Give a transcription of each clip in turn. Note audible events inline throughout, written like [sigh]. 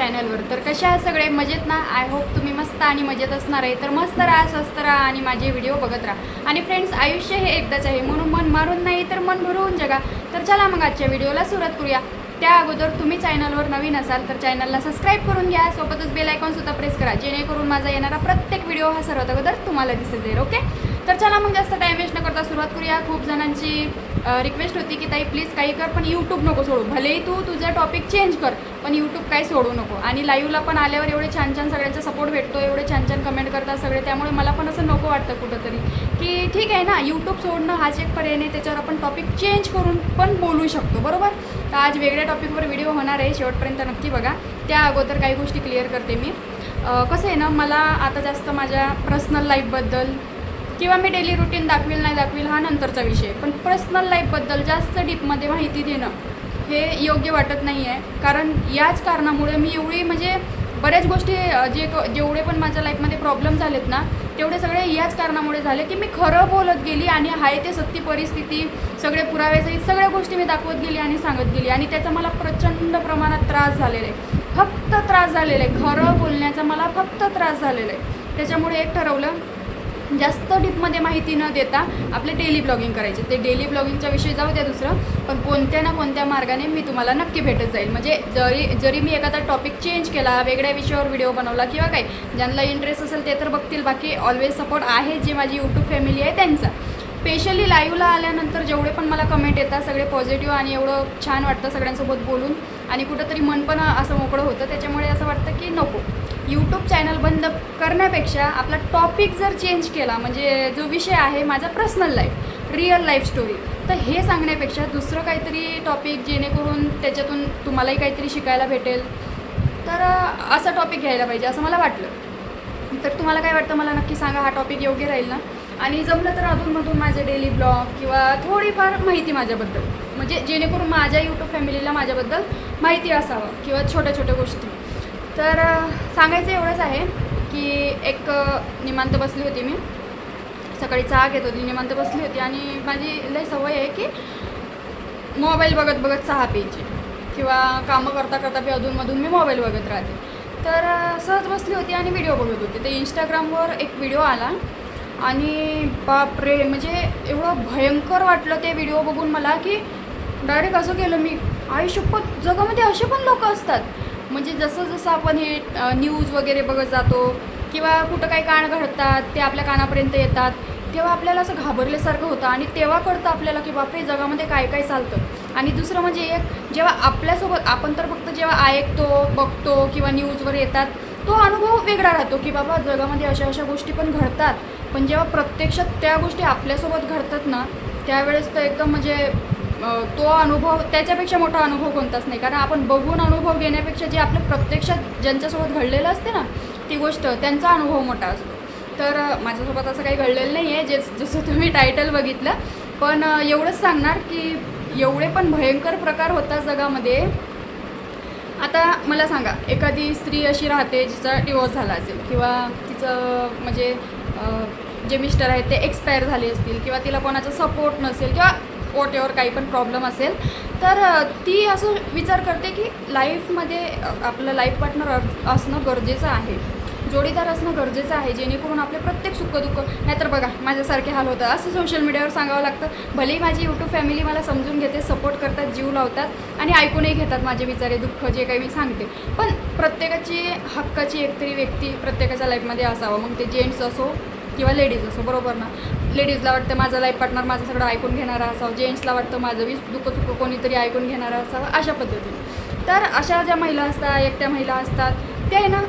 चॅनलवर तर कशा आहात सगळे? मजेत ना? आय होप तुम्ही मस्त आणि मजेत असणार आहे. तर मस्त राहा स्वस्त राहा आणि माझे व्हिडिओ बघत राहा. आणि फ्रेंड्स आयुष्य हे एकदाच आहे. म्हणून मन मारून नाही तर मन भरवून जगा. तर चला मग आजच्या व्हिडिओला सुरुवात करूया. त्या अगोदर तुम्ही चॅनलवर नवीन असाल तर चॅनलला सबस्क्राईब करून घ्या. सोबतच बेल आयकॉनसुद्धा प्रेस करा. जेणेकरून माझा येणारा प्रत्येक व्हिडिओ हा सर्वात अगोदर तुम्हाला दिसत जाईल ओके तर चला मग जास्त टाईम वेस्ट न करता सुरुवात करूया. खूप जणांची रिक्वेस्ट होती की ताई प्लीज काही कर पण यूट्यूब नको सोडू. भलेही तू तुझा टॉपिक चेंज कर पण यूट्यूब काही सोडू नको. आणि लाईव्हला पण आल्यावर एवढे छान छान सगळ्यांचा सपोर्ट भेटतो एवढे छान छान कमेंट करतात सगळे. त्यामुळे मला पण असं नको वाटतं कुठंतरी. की ठीक आहे ना यूट्यूब सोडणं हाच एक पर्याय नाही. त्याच्यावर आपण टॉपिक चेंज करून पण बोलू शकतो. बरोबर? तर आज वेगळ्या टॉपिकवर व्हिडिओ होणार आहे. शेवटपर्यंत नक्की बघा. त्या अगोदर काही गोष्टी क्लिअर करते मी. कसं आहे ना मला आता जास्त माझ्या पर्सनल लाईफबद्दल किंवा मी डेली रुटीन दाखवील नाही दाखवील हा नंतरचा विषय. पण पर्सनल लाईफबद्दल जास्त डीपमध्ये माहिती देणं हे योग्य वाटत नाही आहे कारण याच कारणामुळे मी एवढी म्हणजे बऱ्याच गोष्टी जे क- जेवढे पण माझ्या लाईफमध्ये प्रॉब्लेम झालेत ना तेवढे सगळे याच कारणामुळे झाले की मी खरं बोलत गेली आणि आहे ते सत्य परिस्थिती सगळे पुरावे सगळ्या गोष्टी मी दाखवत गेली आणि सांगत गेली. आणि त्याचा मला प्रचंड प्रमाणात त्रास झालेला. आहे फक्त त्रास झालेला. आहे खरं बोलण्याचा मला फक्त त्रास झालेला. आहे त्याच्यामुळे एक ठरवलं जास्त डीपमध्ये माहिती न देता आपले डेली ब्लॉगिंग करायचे. ते डेली ब्लॉगिंगच्या विषयी जाऊ द्या दुसरं पण कोणत्या ना कोणत्या मार्गाने मी तुम्हाला नक्की भेटत जाईल. म्हणजे जरी जरी मी एखादा टॉपिक चेंज केला वेगळ्या विषयावर व्हिडिओ बनवला किंवा काही ज्यांना इंटरेस्ट असेल ते तर बघतील. बाकी ऑलवेज सपोर्ट आहे जी माझी यूट्यूब फॅमिली आहे त्यांचा. स्पेशली लाईव्हला आल्यानंतर जेवढे पण मला कमेंट येतात सगळे पॉझिटिव्ह आणि एवढं छान वाटतं सगळ्यांसोबत बोलून. आणि कुठंतरी मन पण असं मोकळं होतं त्याच्यामुळे असं वाटतं की नको. यूट्यूब चॅनल बंद करण्यापेक्षा आपला टॉपिक जर चेंज केला म्हणजे जो विषय आहे माझा personal life real life story तर हे सांगण्यापेक्षा दुसरं काहीतरी टॉपिक जेणेकरून त्याच्यातून तुम्हालाही काहीतरी शिकायला भेटेल. तर असा टॉपिक घ्यायला पाहिजे असं मला वाटलं. तर तुम्हाला काय वाटतं मला नक्की सांगा हा टॉपिक योग्य राहील ना? आणि जमलं तर अधूनमधून माझे डेली ब्लॉग किंवा थोडीफार माहिती माझ्याबद्दल म्हणजे जेणेकरून माझ्या यूट्यूब फॅमिलीला माझ्याबद्दल माहिती असावं किंवा छोट्या छोट्या गोष्टी. तर सांगायचं एवढंच आहे की एक निमांत बसली होती मी. सकाळी चहा घेत होती निमांत बसली होती आणि माझी लय सवय आहे की मोबाईल बघत बघत चहा प्यायची किंवा कामं करता करता बी अधूनमधून मी मोबाईल बघत राहते. तर सहज बसली होती आणि व्हिडिओ बघत होती. तर इंस्टाग्रामवर एक व्हिडिओ आला आणि बापरे! म्हणजे एवढं भयंकर वाटलं ते व्हिडिओ बघून मला की डायरेक्ट असं केलं मी. आयुष्यपत जगामध्ये असे पण लोक असतात. म्हणजे जसं जसं आपण हे न्यूज वगैरे बघत जातो किंवा कुठं काही कान घडतात ते आपल्या कानापर्यंत येतात तेव्हा आपल्याला असं घाबरल्यासारखं होतं आणि तेव्हा कळतं आपल्याला की बापरे जगामध्ये काय काय चालतं. आणि दुसरं म्हणजे एक जेव्हा आपल्यासोबत आपण तर फक्त जेव्हा ऐकतो बघतो किंवा न्यूजवर येतात तो अनुभव वेगळा राहतो की बाबा जगामध्ये अशा अशा गोष्टी पण घडतात. पण जेव्हा प्रत्यक्षात त्या गोष्टी आपल्यासोबत घडतात ना त्यावेळेस तर एकदम म्हणजे तो अनुभव त्याच्यापेक्षा मोठा अनुभव कोणताच नाही. कारण आपण बघून अनुभव घेण्यापेक्षा जे आपलं प्रत्यक्षात ज्यांच्यासोबत घडलेलं असते ना ती गोष्ट त्यांचा अनुभव मोठा असतो. तर माझ्यासोबत असं काही घडलेलं नाही आहे जे जसं तुम्ही टायटल बघितलं. पण एवढंच सांगणार की एवढे पण भयंकर प्रकार होतात जगामध्ये. आता मला सांगा एखादी स्त्री अशी राहते जिचा डिवोर्स झाला असेल किंवा तिचं म्हणजे जे मिस्टर आहेत ते एक्सपायर झाले असतील किंवा तिला कोणाचा सपोर्ट नसेल किंवा वॉट काही पण प्रॉब्लेम असेल तर ती असं विचार करते की लाईफमध्ये आपलं लाईफ पार्टनर असणं गरजेचं आहे. जोडीदार असणं गरजेचं आहे जेणेकरून आपले प्रत्येक सुखदुःख नाहीतर बघा माझ्यासारखे हाल होतात. असं सोशल मीडियावर सांगावं लागतं भलेही माझी यूट्यूब फॅमिली मला समजून घेते सपोर्ट करतात जीव लावतात आणि ऐकूनही घेतात माझे विचारे दुःख जे काही मी सांगते. पण प्रत्येकाची हक्काची एकतरी व्यक्ती प्रत्येकाच्या लाईफमध्ये असावं. मग ते जेंट्स असो किंवा लेडीज असो बरोबर ना? लेडीजला वाटतं माझं लाईफ पार्टनर माझं सगळं ऐकून घेणारा असावं जेंट्सला वाटतं माझं वीस दुःख चुक कोणीतरी ऐकून घेणारा असावं अशा पद्धतीने. तर अशा ज्या महिला असतात एकट्या महिला असतात त्या आहे ना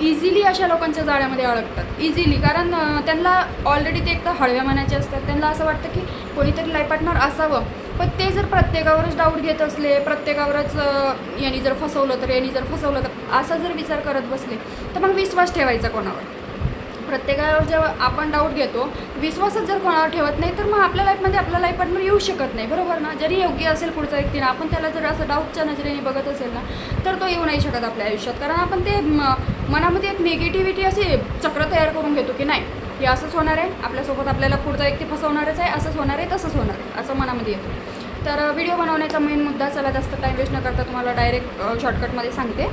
इझिली अशा लोकांच्या जाळ्यामध्ये अडकतात. इझिली कारण त्यांना ऑलरेडी ते एक तर हळव्या मनाचे असतात. त्यांना असं वाटतं की कोणीतरी लाईफ पार्टनर असावं. पण ते जर प्रत्येकावरच डाऊट घेत असले प्रत्येकावरच यांनी जर फसवलं तर यांनी जर फसवलं तर असा जर विचार करत बसले तर मग विश्वास ठेवायचा कोणावर? प्रत्येकावर जेव्हा आपण डाऊट घेतो विश्वासच जर कोणावर ठेवत नाही तर मग आपल्या लाईफमध्ये आपला लाईफ पार्टनर येऊ शकत नाही. बरोबर ना? जरी योग्य असेल पुढचा व्यक्तीनं आपण त्याला जर असं डाऊटच्या नजरेने बघत असेल ना तर तो येऊ नाही शकत आपल्या आयुष्यात. कारण आपण ते म- मनामध्ये एक निगेटिव्हिटी असे चक्र तयार करून घेतो की नाही हे असंच होणार आहे. आपल्यासोबत आपल्याला पुढचा व्यक्ती फसवणारच आहे असंच होणार आहे तसंच होणार आहे असं मनामध्ये येतं. तर व्हिडिओ बनवण्याचा मेन मुद्दा चला जास्त टाईम वेस्ट न करता तुम्हाला डायरेक्ट शॉर्टकटमध्ये सांगते.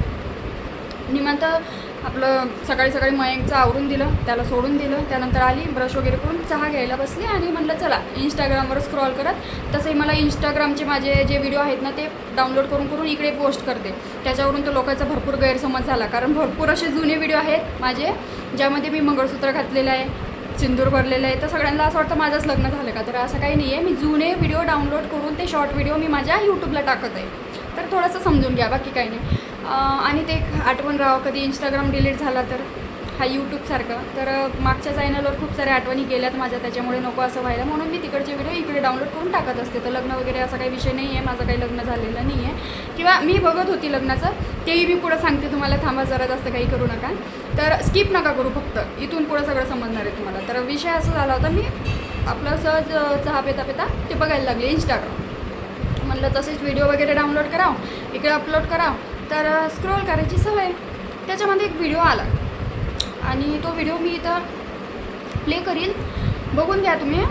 निमंत आपलं सकाळी सकाळी मयंकचं आवरून दिलं त्याला सोडून दिलं त्यानंतर आली ब्रश वगैरे करून चहा घ्यायला बसली आणि म्हटलं चला इंस्टाग्रामवर स्क्रॉल करत. तसंही मला इंस्टाग्रामचे माझे जे व्हिडिओ आहेत ना ते डाउनलोड करून करून इकडे पोस्ट करते. त्याच्यावरून तो लोकांचा भरपूर गैरसमज झाला. कारण भरपूर असे जुने व्हिडिओ आहेत माझे ज्यामध्ये मी मंगळसूत्र घातलेलं आहे सिंदूर भरलेलं आहे. तर सगळ्यांना असं वाटतं माझंच लग्न झालं का? तर असं काही नाही आहे मी जुने व्हिडिओ डाउनलोड करून ते शॉर्ट व्हिडिओ मी माझ्या यूट्यूबला टाकत आहे. तर थोडंसं समजून घ्या बाकी काही नाही. आणि ते एक आठवण राहावं. कधी इंस्टाग्राम डिलीट झाला तर हा यूट्यूबसारखं तर मागच्या चॅनलवर खूप साऱ्या आठवणी गेल्यात माझ्या त्याच्यामुळे नको असं व्हायला. म्हणून मी तिकडचे व्हिडिओ इकडे डाउनलोड करून टाकत असते. तर लग्न वगैरे असा काही विषय नाही आहे माझं काही लग्न झालेलं नाही आहे किंवा मी बघत होती लग्नाचं. तेही मी पुढं सांगते तुम्हाला. थांबा जरा जास्त काही करू नका. तर स्किप नका करू फक्त. इथून पुढं सगळं समजणार आहे तुम्हाला. तर विषय असा झाला होता मी आपलं सहज चहा पेता पेता ते बघायला लागले. इंस्टाग्राम म्हणलं तसेच व्हिडिओ वगैरे डाउनलोड कराव. इकडे अपलोड करावं. तर स्क्रोल करायची सवय. त्याच्यामध्ये एक व्हिडिओ आला. आणि तो व्हिडिओ मी इथं प्ले करीन. बघून घ्या तुम्ही.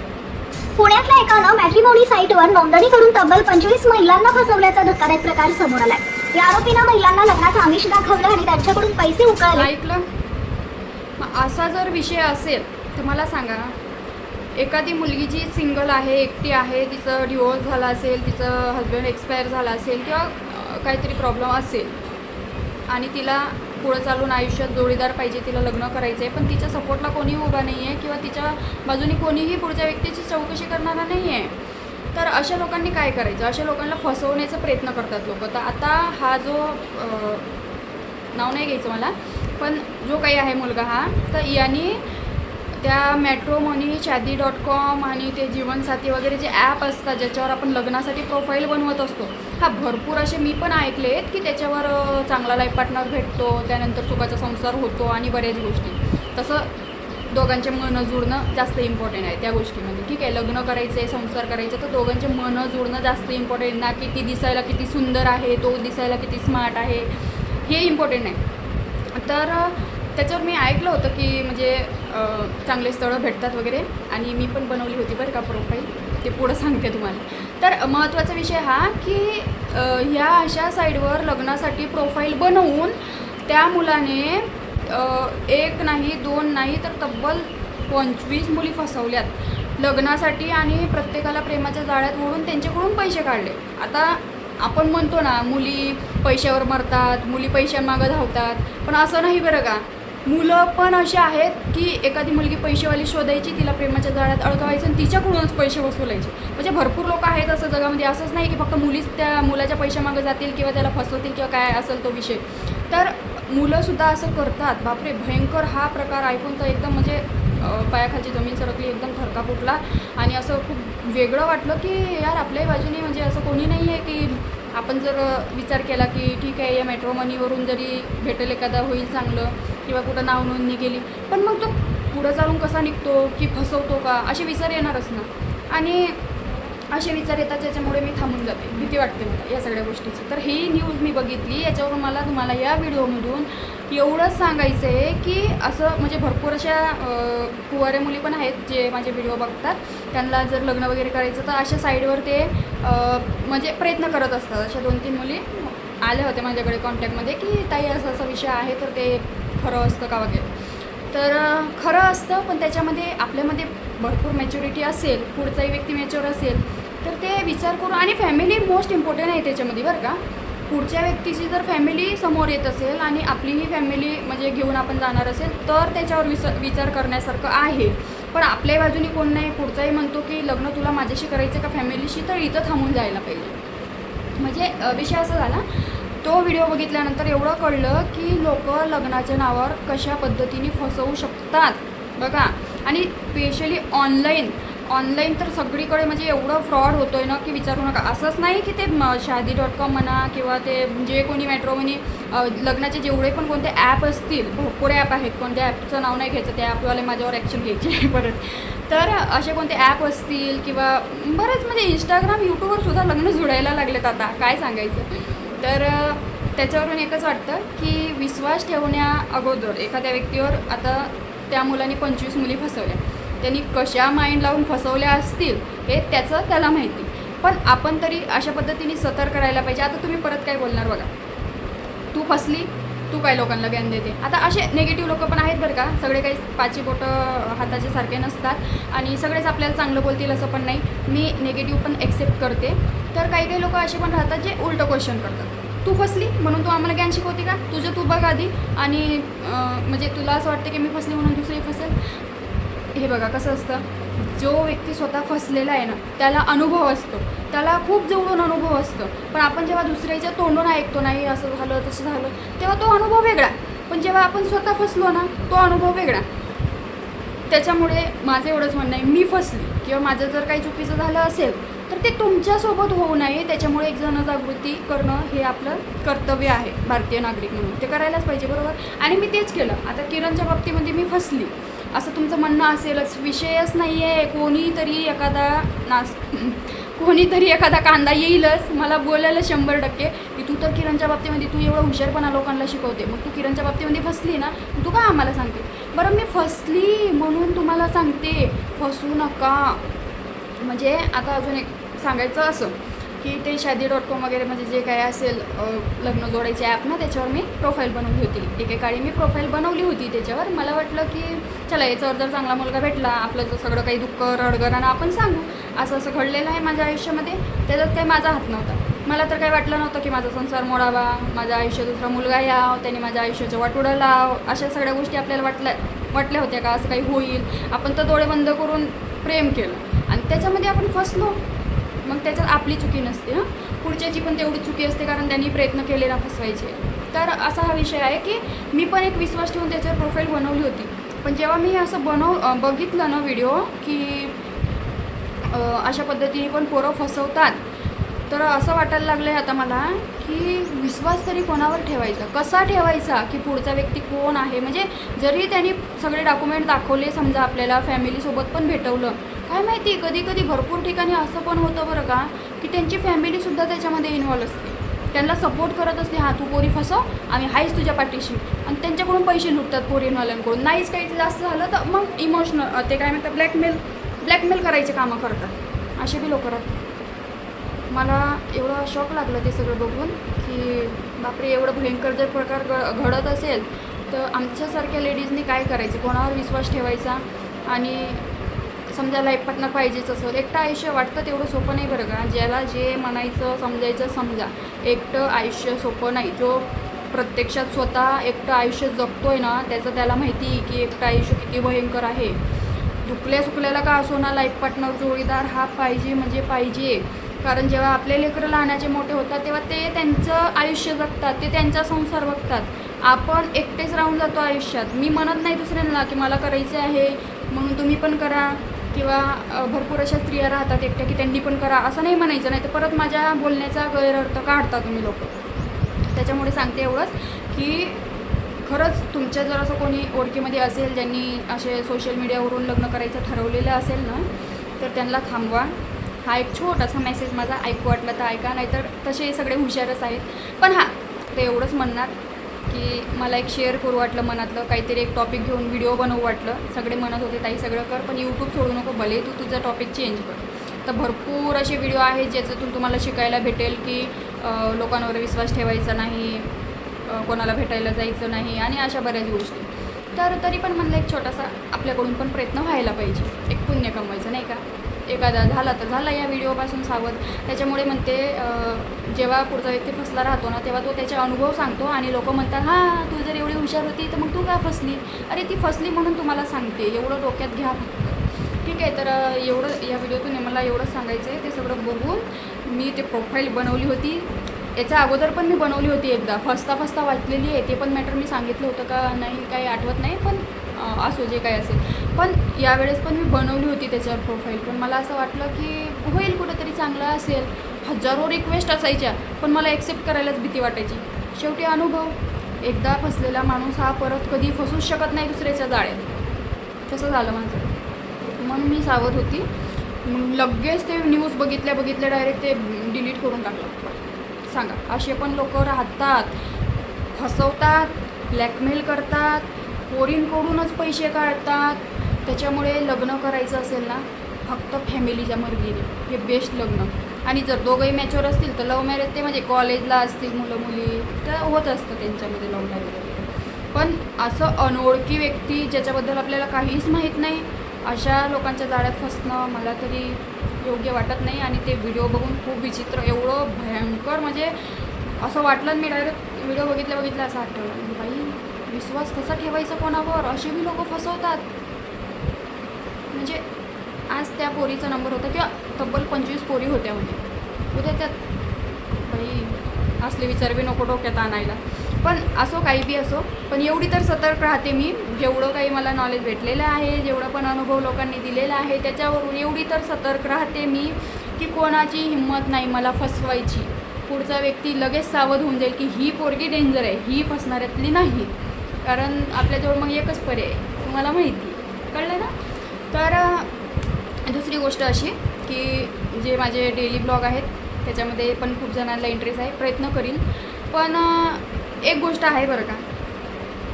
पुण्यातल्या एकानं मॅट्रिमोनी साईटवर नोंदणी करून तब्बल पंचवीस महिलांना फसवल्याचा धक्कादायक प्रकार समोर आलाय. या आरोपीनं महिलांना लग्नाचं आमिष दाखवलं आणि त्यांच्याकडून पैसे उकळले. ऐकलं? मग असा जर विषय असेल तर मला सांगा एखादी मुलगी जी सिंगल आहे एकटी आहे तिचं डिवोर्स झाला असेल तिचं हस्बंड एक्सपायर झाला असेल किंवा काहीतरी प्रॉब्लेम असेल आणि तिला पुढं चालून आयुष्यात जोडीदार पाहिजे तिला लग्न करायचं आहे पण तिच्या सपोर्टला कोणी उभा नाही आहे किंवा तिच्या बाजूने कोणीही पुढच्या व्यक्तीची चौकशी करणारा नाही आहे तर अशा लोकांनी काय करायचं? अशा लोकांना फसवण्याचा प्रयत्न करतात लोक. तर आता हा जो नाव नाही घ्यायचं मला पण जो काही आहे मुलगा हा तर याने त्या मॅट्रोमनी शादी डॉट कॉम आणि ते जीवनसाथी वगैरे जे ॲप असतात ज्याच्यावर आपण लग्नासाठी प्रोफाईल बनवत असतो हा भरपूर असे मी पण ऐकले आहेत की त्याच्यावर चांगला लाईफ पार्टनर भेटतो त्यानंतर चुकाचा संसार होतो आणि बऱ्याच गोष्टी. तसं दोघांचे मनं जुळणं जास्त इम्पॉर्टंट आहे त्या गोष्टीमध्ये. ठीक आहे लग्न करायचं आहे संसार करायचं तर दोघांचे मनं जुळणं जास्त इम्पॉर्टंट ना की ती दिसायला किती सुंदर आहे तो दिसायला किती स्मार्ट आहे हे इम्पॉर्टंट आहे. तर त्याच्यावर मी ऐकलं होतं की म्हणजे चांगले स्थळं भेटतात वगैरे. आणि मी पण बनवली होती बरं का प्रोफाईल ते पुढं सांगते तुम्हाला. तर महत्त्वाचा विषय हा की ह्या अशा साईडवर लग्नासाठी प्रोफाईल बनवून त्या मुलाने एक नाही दोन नाही तर तब्बल पंचवीस मुली फसवल्यात. लग्नासाठी आणि प्रत्येकाला प्रेमाच्या जाळ्यात ओढून त्यांच्याकडून पैसे काढले. आता आपण म्हणतो ना मुली पैशावर मरतात मुली पैशांमागं धावतात. पण असं नाही बरं का. मुलं पण असे आहेत की एखादी मुलगी पैसेवाली शोधायची तिला प्रेमाच्या जाळ्यात अडकवायचं आणि तिच्याकडूनच पैसे वसुलायचे. म्हणजे भरपूर लोक आहेत असं जगामध्ये. असंच नाही की फक्त मुलीच त्या मुलाच्या पैशामागं जातील किंवा त्याला फसवतील किंवा काय असेल तो विषय. तर मुलंसुद्धा असं करतात. बापरे भयंकर हा प्रकार ऐकून तर एकदम म्हणजे पायाखालची जमीन सरकली एकदम थरका फुटला आणि असं खूप वेगळं वाटलं की यार आपल्याही बाजूने म्हणजे असं कोणी नाही आहे की आपण जर विचार केला की ठीक आहे या मेट्रो मनीवरून जरी भेटेल एखादा होईल चांगलं. किंवा कुठं नाव नोंदणी केली पण मग तो पुढं चालून कसा निघतो की फसवतो का असे विचार येणारच ना. आणि असे विचार येतात ज्याच्यामुळे मी थांबून जाते. भीती वाटते मला या सगळ्या गोष्टीची. तर ही न्यूज मी बघितली याच्यावरून मला तुम्हाला या व्हिडिओमधून एवढंच सांगायचं आहे की असं म्हणजे भरपूर अशा अं, कुवाऱ्या मुली पण आहेत जे माझे व्हिडिओ बघतात. त्यांना जर लग्न वगैरे करायचं तर अशा साईडवर ते म्हणजे प्रयत्न करत असतात. अशा दोन तीन मुली आल्या होत्या माझ्याकडे कॉन्टॅक्टमध्ये की ताई असा असा विषय आहे तर ते खरं असतं का वगैरे. तर खरं असतं पण त्याच्यामध्ये आपल्यामध्ये भरपूर मॅच्युरिटी असेल पुढचाही व्यक्ती मॅच्युअर असेल तर ते विचार करून आणि फॅमिली मोस्ट इम्पॉर्टंट आहे त्याच्यामध्ये बरं का. पुढच्या व्यक्तीची जर फॅमिली समोर येत असेल आणि आपलीही फॅमिली म्हणजे घेऊन आपण जाणार असेल तर त्याच्यावर विस विचार करण्यासारखं आहे. पण आपल्याही बाजूनी कोण नाही पुढचाही म्हणतो की लग्न तुला माझ्याशी करायचं का? फॅमिलीशी तर इथं थांबून जायला पाहिजे. म्हणजे विषय असा झाला तो व्हिडिओ बघितल्यानंतर एवढं कळलं की लोक लग्नाच्या नावावर कशा पद्धतीने फसवू शकतात. बघा आणि स्पेशली ऑनलाईन ऑनलाईन तर सगळीकडे म्हणजे एवढं फ्रॉड होतो आहे ना की विचारू नका. असंच नाही की ते शादी डॉट कॉम म्हणा किंवा ते जे कोणी मेट्रोमनी लग्नाचे जेवढे पण कोणते ॲप असतील भरपूर ॲप आहेत. कोणत्या ॲपचं नाव नाही घ्यायचं त्या ॲपवाले माझ्यावर ॲक्शन घ्यायचे आहे [laughs] परत. तर असे कोणते ॲप असतील किंवा बरेच म्हणजे इंस्टाग्राम यूट्यूबवर सुद्धा लग्न जुळायला लागलेत आता. काय सांगायचं? तर त्याच्यावरून एकच वाटतं की विश्वास ठेवण्या अगोदर एखाद्या व्यक्तीवर आता त्या मुलांनी पंचवीस मुली फसवल्या. त्यांनी कशा माइंड लावून फसवल्या असतील हे त्याचं त्याला माहिती. पण आपण तरी अशा पद्धतीने सतर्क राहायला पाहिजे. आता तुम्ही परत काय बोलणार बघा. तू फसली तू काय लोकांना ज्ञान देते? आता असे नेगेटिव्ह लोक पण आहेत बरं का. सगळे काही पाची बोटं हाताचे सारखे नसतात. आणि सगळेच आपल्याला चांगलं बोलतील असं पण नाही. मी नेगेटिव्ह पण एक्सेप्ट करते. तर काही काही लोक असे पण राहतात जे उलटं क्वेश्चन करतात. तू फसली? म्हणून तू आम्हाला ज्ञान शिकवते का? तुझं तू बघ आधी. आणि म्हणजे तुला असं वाटतं की मी फसली म्हणून दुसरी फसेल? हे बघा कसं असतं? जो व्यक्ती स्वतः फसलेला आहे ना त्याला अनुभव असतो. त्याला खूप जवळून अनुभव असतो. पण आपण जेव्हा दुसऱ्याच्या तोंडून ऐकतो नाही असं झालं तसं झालं तेव्हा तो अनुभव वेगळा. पण जेव्हा आपण स्वतः फसलो ना तो अनुभव वेगळा. त्याच्यामुळे माझं एवढंच म्हणणं आहे मी फसली. किंवा माझं जर काही चुकीचं झालं असेल तर ते तुमच्यासोबत होऊ नये. त्याच्यामुळे एक जनजागृती करणं हे आपलं कर्तव्य आहे भारतीय नागरिक म्हणून. ते करायलाच पाहिजे बरोबर? आणि मी तेच केलं. आता किरणच्या बाबतीमध्ये मी फसली. असं तुमचं म्हणणं असेलच. विषयच नाही आहे कोणीतरी एखादा नास [laughs] कोणीतरी एखादा कांदा येईलच. मला बोलायला शंभर टक्के. की तू तर किरणच्या बाबतीमध्ये तू एवढं हुशारपणा लोकांना शिकवते. मग तू किरणच्या बाबतीमध्ये फसली ना तू का आम्हाला सांगते? बरं मी फसली म्हणून तुम्हाला सांगते. फसू नका. म्हणजे आता अजून एक सांगायचं असं की ते शादी डॉट कॉम वगैरे म्हणजे जे काय असेल लग्न जोडायचे ॲप ना त्याच्यावर मी प्रोफाईल बनवली होती. एकेकाळी मी प्रोफाईल बनवली होती त्याच्यावर. मला वाटलं की चला याच्यावर जर चांगला मुलगा भेटला आपलं जर सगळं काही दुःख रडगरानं आपण सांगू असं असं घडलेलं आहे माझ्या आयुष्यामध्ये त्याच्यात काही माझा हात नव्हता. मला तर काही वाटलं नव्हतं की माझा संसार मोडावा माझ्या आयुष्य दुसरा मुलगा याव त्याने माझ्या आयुष्याचं वाटुडं लाव अशा सगळ्या गोष्टी आपल्याला वाटल्या वाटल्या होत्या का असं काही होईल. आपण तर डोळे बंद करून प्रेम केलं. आणि त्याच्यामध्ये आपण फसलो. मग त्याच्यात आपली चुकी नसते हां. पुढच्याची पण तेवढी चुकी असते कारण त्यांनी प्रयत्न केले ना फसवायचे. तर असा हा विषय आहे की मी पण एक विश्वास ठेवून त्याच्यावर प्रोफाईल बनवली होती. पण जेव्हा मी असं बनव बघितलं ना व्हिडिओ की अशा पद्धतीने पण पोरं फसवतात तर असं वाटायला लागलं आहे आता मला की विश्वास तरी कोणावर ठेवायचा? कसा ठेवायचा की पुढचा व्यक्ती कोण आहे? म्हणजे जरी त्यांनी सगळे डॉक्युमेंट दाखवले समजा आपल्याला फॅमिलीसोबत पण भेटवलं काय माहिती कधी कधी भरपूर ठिकाणी असं पण होतं बरं का की त्यांची फॅमिलीसुद्धा त्याच्यामध्ये इन्वॉल्व असते. त्यांना सपोर्ट करत असते हां तू पोरी फसव आम्ही आहेच तुझ्या पाठीशी. आणि त्यांच्याकडून पैसे लुटतात पोरीवाल्यांकडून. नाहीच काही जास्त झालं तर मग इमोशनल ते काय म्हणतात ब्लॅकमेल ब्लॅकमेल करायचे कामं करतात. असे बी लोक राहतात. मला एवढं शॉक लागलं ते सगळं बघून की बापरे एवढं भयंकर जर प्रकार घ घडत असेल तर आमच्यासारख्या लेडीजनी काय करायचं? कोणावर विश्वास ठेवायचा? आणि समजा लाईफातनं पाहिजेच असेल एकटं आयुष्य वाटतं तेवढं सोपं नाही बरं का. ज्याला जे म्हणायचं समजायचं समजा. एकटं आयुष्य सोपं नाही. जो प्रत्यक्षात स्वतः एकटं आयुष्य जगतोय ना त्याचं त्याला माहिती की एकटं आयुष्य किती भयंकर आहे. दुखल्या सुकल्याला का असो ना लाईफ पार्टनर जोडीदार हा पाहिजे म्हणजे पाहिजे. कारण जेव्हा आपले लेकरं लहानाचे मोठे होतात तेव्हा ते त्यांचं आयुष्य जगतात ते त्यांचा संसार बघतात. आपण एकटेच राहून जातो आयुष्यात. मी म्हणत नाही दुसऱ्यांना की मला करायचे आहे म्हणून तुम्ही पण करा. किंवा भरपूर अशा स्त्रिया राहतात एकट्या की त्यांनी पण करा असं नाही म्हणायचं. नाही तर परत माझ्या बोलण्याचा गैरअर्थ काढता तुम्ही लोक. त्याच्यामुळे सांगते एवढंच की खरंच तुमच्या जर असं कोणी ओळखीमध्ये असेल ज्यांनी असे सोशल मीडियावरून लग्न करायचं ठरवलेलं असेल ना तर त्यांना थांबवा. हा एक छोटासा मेसेज माझा ऐकू वाटला तर ऐका नाहीतर तसे सगळे हुशारच आहेत. पण हां ते एवढंच म्हणणार. की मला एक शेअर करू वाटलं मनातलं काहीतरी एक टॉपिक घेऊन व्हिडिओ बनवू वाटलं. सगळे म्हणत होते ताई सगळं कर पण यूट्यूब सोडू नको भले तू तुझा टॉपिक चेंज कर. तर भरपूर असे व्हिडिओ आहेत ज्याच्यातून तुम्हाला शिकायला भेटेल की लोकांवर विश्वास ठेवायचा नाही कोणाला भेटायला जायचं नाही आणि अशा बऱ्याच गोष्टी. तर तरी पण म्हणलं एक छोटासा आपल्याकडून पण प्रयत्न व्हायला पाहिजे. एक पुण्य कमवायचं नाही का? एखादा झाला तर झाला या व्हिडिओपासून सावध. त्याच्यामुळे म्हणते जेव्हा पुढचा व्यक्ती फसला राहतो ना तेव्हा तो त्याचे अनुभव सांगतो आणि लोक म्हणतात हां तू जर एवढी हुशार होती तर मग तू का फसली? अरे ती फसली म्हणून तुम्हाला सांगते एवढं डोक्यात घ्या फक्त. ठीक आहे तर एवढं या व्हिडिओतून मला एवढंच सांगायचं आहे ते सगळं बघून मी ते प्रोफाईल बनवली होती. याच्या अगोदर पण मी बनवली होती एकदा. फसता फसता वाचलेली आहे ते पण मॅटर मी सांगितलं होतं का नाही काही आठवत नाही पण असो जे काही असेल. पण यावेळेस पण मी बनवली होती त्याच्यावर प्रोफाईल पण मला असं वाटलं की होईल कुठंतरी चांगलं असेल. हजारो रिक्वेस्ट असायच्या पण मला एक्सेप्ट करायलाच भीती वाटायची. शेवटी अनुभव एकदा फसलेला माणूस हा परत कधी फसूच शकत नाही दुसऱ्याच्या जाळ्यात. तसं झालं माझं. म्हणून मी सावध होती. मग लगेच ते न्यूज बघितल्या बघितल्या डायरेक्ट ते डिलीट करून टाकलं. सांगा असे पण लोक राहतात. फसवतात ब्लॅकमेल करतात पोरींकडूनच पैसे काढतात. त्याच्यामुळे लग्न करायचं असेल ना फक्त फॅमिलीच्या मर्जीने. हे बेस्ट लग्न. आणि जर दोघंही मॅच्युअर असतील तर लव्ह मॅरेज ते म्हणजे कॉलेजला असतील मुलं मुली तर होत असतं त्यांच्यामध्ये लव्ह मॅरेज पण असं अनोळखी व्यक्ती ज्याच्याबद्दल आपल्याला काहीच माहीत नाही अशा लोकांच्या जाळ्यात फसणं मला तरी योग्य वाटत नाही आणि ते व्हिडिओ बघून खूप विचित्र एवढं भयंकर म्हणजे असं वाटलं मी डायरेक्ट व्हिडिओ बघितल्या बघितल्या असं आठवलं बाई विश्वास कसा ठेवायचा कोणावर? असे बी लोक फसवतात. म्हणजे आज त्या पोरीचा नंबर होता किंवा तब्बल पंचवीस पोरी होत्या म्हणजे. उद्या त्यात बाई असले विचार बी नको डोक्यात आणायला. पण असो काही बी असो पण एवढी तर सतर्क राहते मी. जेवढं काही मला नॉलेज भेटलेलं आहे जेवढं पण अनुभव लोकांनी दिलेला आहे त्याच्यावरून एवढी तर सतर्क राहते मी की कोणाची हिंमत नाही मला फसवायची. पुढचा व्यक्ती लगेच सावध होऊन जाईल की ही पोरगी डेंजर आहे ही फसणाऱ्यातली नाही. कारण आपल्याजवळ मग एकच पर्याय तुम्हाला माहिती कळलं ना? तर दुसरी गोष्ट अशी की जे माझे डेली ब्लॉग आहेत त्याच्यामध्ये पण खूप जणांना इंटरेस्ट आहे प्रयत्न करीन. पण एक गोष्ट आहे बरं का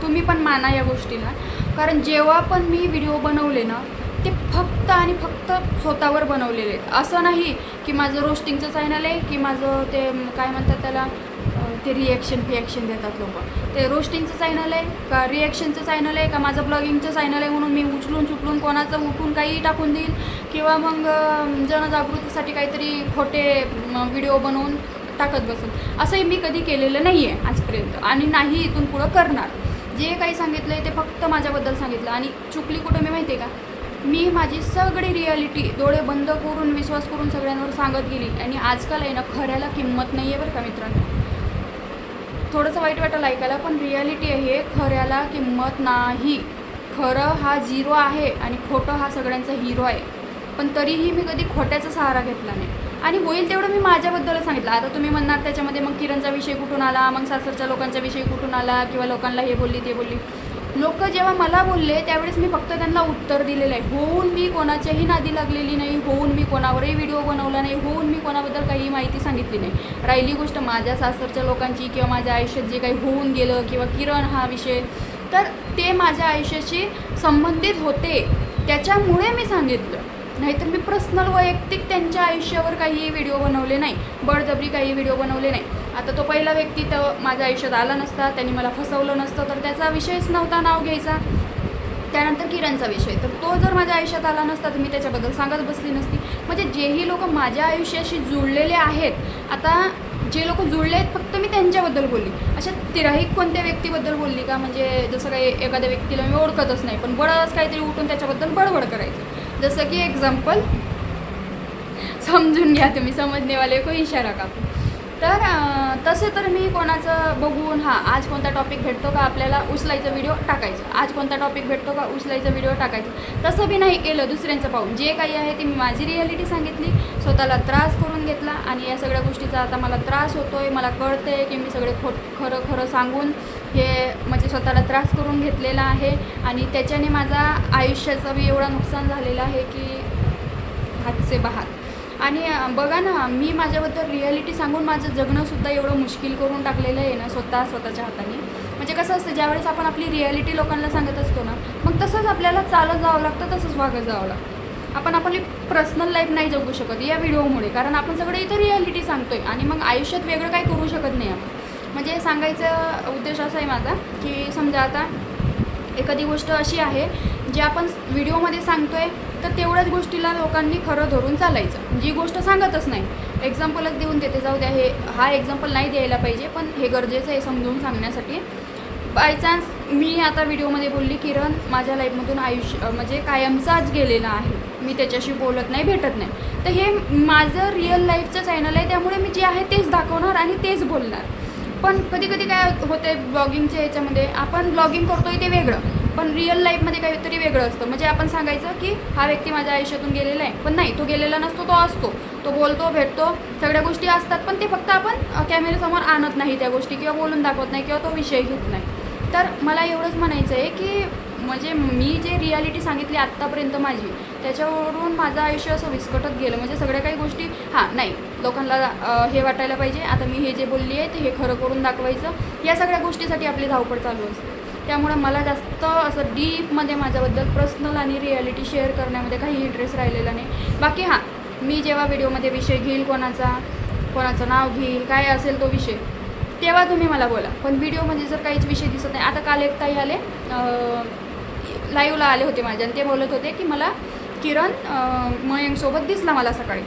तुम्ही पण माना या गोष्टीला. कारण जेव्हा पण मी व्हिडिओ बनवले ना ते फक्त आणि फक्त स्वतःवर बनवलेले आहेत. असं नाही की माझं रोस्टिंगचं चॅनल आहे की माझं ते काय म्हणतात त्याला ते रिॲक्शन फिॲक्शन देतात लोक. ते रोस्टिंगचं चॅनल आहे का रिॲक्शनचं चॅनल आहे का माझं ब्लॉगिंगचं चॅनल आहे म्हणून मी उचलून चुकलून कोणाचं उठून काही टाकून देईल? किंवा मग जनजागृतीसाठी काहीतरी खोटे व्हिडिओ बनवून टाकत बसून. असंही मी कधी केलेलं नाही आहे आजपर्यंत आणि नाही इथून पुढं करणार. जे काही सांगितलं आहे ते फक्त माझ्याबद्दल सांगितलं. आणि चुकली कुठं मी माहिती आहे का? मी माझी सगळी रियालिटी डोळे बंद करून विश्वास करून सगळ्यांवर सांगत गेली. आणि आजकाल आहे ना खऱ्याला किंमत नाही आहे बरं का मित्रांनो. थोडंसं वाईट वाटलं ऐकायला पण रियालिटी आहे खऱ्याला किंमत नाही. खरं हा झिरो आहे आणि खोटं हा सगळ्यांचा हिरो आहे. पण तरीही मी कधी खोट्याचा सहारा घेतला नाही. आणि होईल तेवढं मी माझ्याबद्दलच सांगितलं. आता तुम्ही म्हणणार त्याच्यामध्ये मग किरणचा विषय कुठून आला मग सासरच्या लोकांचा विषय कुठून आला किंवा लोकांना हे बोलली ते बोलली. लोक जेव्हा मला बोलले त्यावेळेस मी फक्त त्यांना उत्तर दिलेलं आहे. होऊन मी कोणाच्याही नादी लागलेली नाही होऊन मी कोणावरही व्हिडिओ बनवला नाही होऊन मी कोणाबद्दल काही माहिती सांगितली नाही. राहिली गोष्ट माझ्या सासरच्या लोकांची किंवा माझ्या आयुष्यात जे काही होऊन गेलं किंवा किरण हा विषय तर ते माझ्या आयुष्याशी संबंधित होते. त्याच्यामुळे मी सांगितलं. नाहीतर मी पर्सनल वैयक्तिक त्यांच्या आयुष्यावर काही व्हिडिओ बनवले नाही. बळजबरी काही व्हिडिओ बनवले नाही. आता तो पहिला व्यक्ती तर माझ्या आयुष्यात आला नसता त्यांनी मला फसवलं नसतं तर त्याचा विषयच नव्हता नाव घ्यायचा. त्यानंतर किरणचा विषय. तर तो जर माझ्या आयुष्यात आला नसता तर मी त्याच्याबद्दल सांगत बसली नसती. म्हणजे जेही लोक माझ्या आयुष्याशी जुळलेले आहेत आता जे लोक जुळले आहेत फक्त मी त्यांच्याबद्दल बोलली. अशा तिराही कोणत्या व्यक्तीबद्दल बोलली का? म्हणजे जसं काही एखाद्या व्यक्तीला मी ओळखतच नाही पण बळच काहीतरी उठून त्याच्याबद्दल बडबड करायचं. जसं की एक्झाम्पल समजून घ्या तुम्ही समजणेवाले को इशारा कापू तर तसे तर मी कोणाचं बघून हां आज कोणता टॉपिक भेटतो का आपल्याला उचलायचा व्हिडिओ टाकायचा. आज कोणता टॉपिक भेटतो का उचलायचा व्हिडिओ टाकायचा. तसं बी नाही केलं दुसऱ्यांचं पाहून जे काही आहे ते मी माझी रियालिटी सांगितली स्वतःला त्रास करून घेतला आणि या सगळ्या गोष्टीचा आता मला त्रास होतो आहे मला कळतं आहे की मी सगळे खो खरं खरं सांगून हे म्हणजे स्वतःला त्रास करून घेतलेला आहे आणि त्याच्याने माझा आयुष्याचं बी एवढं नुकसान झालेलं आहे की हातचे बाहेर. आणि बघा ना मी माझ्याबद्दल रियालिटी सांगून माझं जगणंसुद्धा एवढं मुश्किल करून टाकलेलं आहे ना स्वतः स्वतःच्या हाताने. म्हणजे कसं असतं ज्यावेळेस आपण आपली रियालिटी लोकांना सांगत असतो ना मग तसंच आपल्याला चालत जावं लागतं तसंच वागत जावं लागतं. आपण आपली पर्सनल लाईफ नाही जगू शकत या व्हिडिओमुळे कारण आपण सगळे इथं रियालिटी सांगतोय आणि मग आयुष्यात वेगळं काही करू शकत नाही आपण. म्हणजे सांगायचा उद्देश असा आहे माझा की समजा आता एखादी गोष्ट अशी आहे जी आपण व्हिडिओमध्ये सांगतो आहे तर तेवढ्याच गोष्टीला लोकांनी खरं धरून चालायचं. जी गोष्ट सांगतच नाही. एक्झाम्पलच देऊन देते जाऊ द्या हे हा एक्झाम्पल नाही द्यायला पाहिजे पण हे गरजेचं आहे समजून सांगण्यासाठी. बाय चान्स मी आता व्हिडिओमध्ये बोलली किरण माझ्या लाईफमधून आयुष्य म्हणजे कायमचाच गेलेला आहे. मी त्याच्याशी बोलत नाही भेटत नाही. तर हे माझं रिअल लाईफचं चॅनल आहे त्यामुळे मी जे आहे तेच दाखवणार आणि तेच बोलणार. पण कधी कधी काय होते ब्लॉगिंगच्या याच्यामध्ये आपण ब्लॉगिंग करतोय ते वेगळं पण रिअल लाईफमध्ये काहीतरी वेगळं असतं. म्हणजे आपण सांगायचं की हा व्यक्ती माझ्या आयुष्यातून गेलेला आहे पण नाही तो गेलेला नसतो तो असतो. तो बोलतो भेटतो सगळ्या गोष्टी असतात पण ते फक्त आपण कॅमेऱ्यासमोर आणत नाही त्या गोष्टी किंवा बोलून दाखवत नाही किंवा तो विषय घेत नाही. तर मला एवढंच म्हणायचं आहे की म्हणजे मी जे रियालिटी सांगितली आत्तापर्यंत माझी त्याच्यावरून माझं आयुष्य असं विस्कटत गेलं. म्हणजे सगळ्या काही गोष्टी हां नाही लोकांना हे वाटायला पाहिजे. आता मी हे जे बोलली आहे ते हे खरं करून दाखवायचं. या सगळ्या गोष्टीसाठी आपली धावपळ चालू असते. त्यामुळे मला जास्त असं डीपमध्ये माझ्याबद्दल पर्सनल आणि रियालिटी शेअर करण्यामध्ये काही इंटरेस्ट राहिलेला नाही. बाकी हां मी जेव्हा व्हिडिओमध्ये विषय घेईल कोणाचा कोणाचं नाव घेईल काय असेल तो विषय तेव्हा तुम्ही मला बोला. पण व्हिडिओमध्ये जर काहीच विषय दिसत नाही. आता काल एक ताई आले लाईव्हला आले होते माझ्या आणि ते बोलत होते की मला किरण मयंकसोबत दिसला मला सकाळी.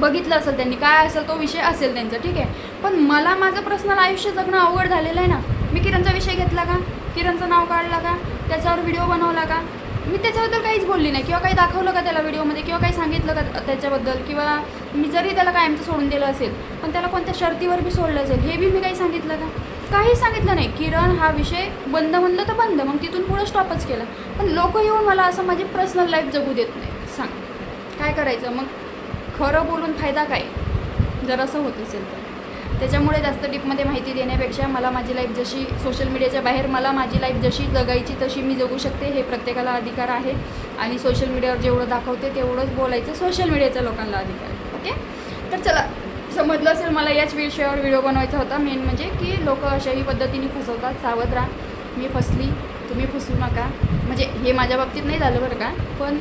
बघितलं असेल त्यांनी. काय असेल तो विषय असेल त्यांचा ठीक आहे. पण मला माझं पर्सनल आयुष्य जगणं अवघड झालेलं आहे ना. मी किरणचा विषय घेतला का? किरणचं नाव काढला का? त्याच्यावर व्हिडिओ बनवला का? मी त्याच्याबद्दल काहीच बोलली नाही. किंवा काही दाखवलं का त्याला व्हिडिओमध्ये किंवा काही सांगितलं का त्याच्याबद्दल? किंवा मी जरी त्याला कायमचं सोडून दिलं असेल पण त्याला कोणत्या शर्तीवर बी सोडलं असेल हे बी मी काही सांगितलं का? काही सांगितलं नाही. किरण हा विषय बंद म्हणलं तर बंद. मग तिथून पुढं स्टॉपच केला. पण लोक येऊन मला असं माझी पर्सनल लाईफ जगू देत नाही. सांग. काय करायचं? मग खरं बोलून फायदा काय? जर असं होत असेल तर. त्याच्यामुळे जास्त डीपमध्ये माहिती देण्यापेक्षा मला माझी लाईफ जशी सोशल मीडियाच्या बाहेर मला माझी लाईफ जशी जगायची तशी मी जगू शकते हे प्रत्येकाला अधिकार आहे. आणि सोशल मीडियावर जेवढं दाखवते तेवढंच बोलायचं सोशल मीडियाच्या लोकांना अधिकार आहे. ओके तर चला समजलं असेल मला याच विषयावर व्हिडिओ बनवायचा होता. मेन म्हणजे की लोक अशाही पद्धतीने फसवतात. सावध राहा. मी फसली. तुम्ही फसू नका. म्हणजे हे माझ्या बाबतीत नाही झालं बरं का. पण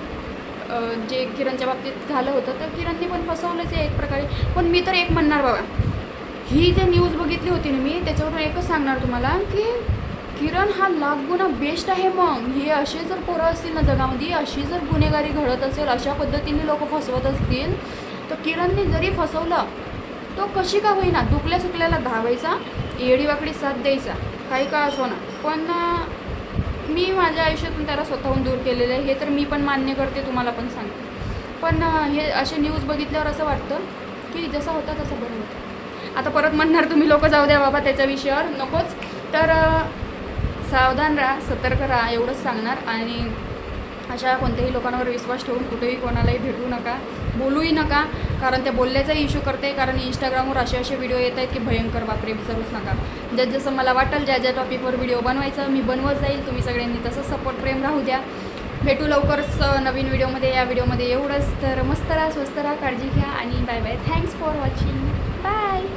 जे किरणच्या बाबतीत झालं होतं तर किरणने पण फसवलंच आहे एक प्रकारे. पण मी तर एक म्हणणार बाबा. ही जे न्यूज बघितली होती ना मी त्याच्यावरून एकच सांगणार तुम्हाला की किरण हा लाख बेस्ट आहे मग. हे असे जर पोरं असतील ना जगामध्ये अशी जर गुन्हेगारी घडत असेल अशा पद्धतीने लोक फसवत असतील तर किरणने जरी फसवलं तो कशी का होईना दुखल्या सुकल्याला धावायचा येडीवाकडी साथ द्यायचा काही का असो ना. पण मी माझ्या आयुष्यातून त्याला स्वतःहून दूर केलेलं आहे हे तर मी पण मान्य करते तुम्हाला पण सांगते. पण हे असे न्यूज बघितल्यावर असं वाटतं की जसा होता तसं बरं होतं. आता परत म्हणणार तुम्ही लोक जाऊ द्या बाबा त्याच्या विषयावर नकोच. तर सावधान राहा सतर्क राहा एवढंच सांगणार. आणि अशा कोणत्याही लोकांवर विश्वास ठेवून कुठेही कोणालाही भेटू नका बोलूही नका. कारण त्या बोलल्याचाही इश्यू करते कारण इंस्टाग्रामवर असे असे व्हिडिओ येत आहेत की भयंकर बापरे विचारूच नका. ज्या जसं मला वाटेल ज्या ज्या टॉपिकवर व्हिडिओ बनवायचा मी बनवत जाईल. तुम्ही सगळ्यांनी तसंच सपोर्ट प्रेम राहू द्या. भेटू लवकरच नवीन व्हिडिओमध्ये या व्हिडिओमध्ये एवढंच. तर मस्त राहा स्वस्त राहा काळजी घ्या आणि bye bye thanks for watching bye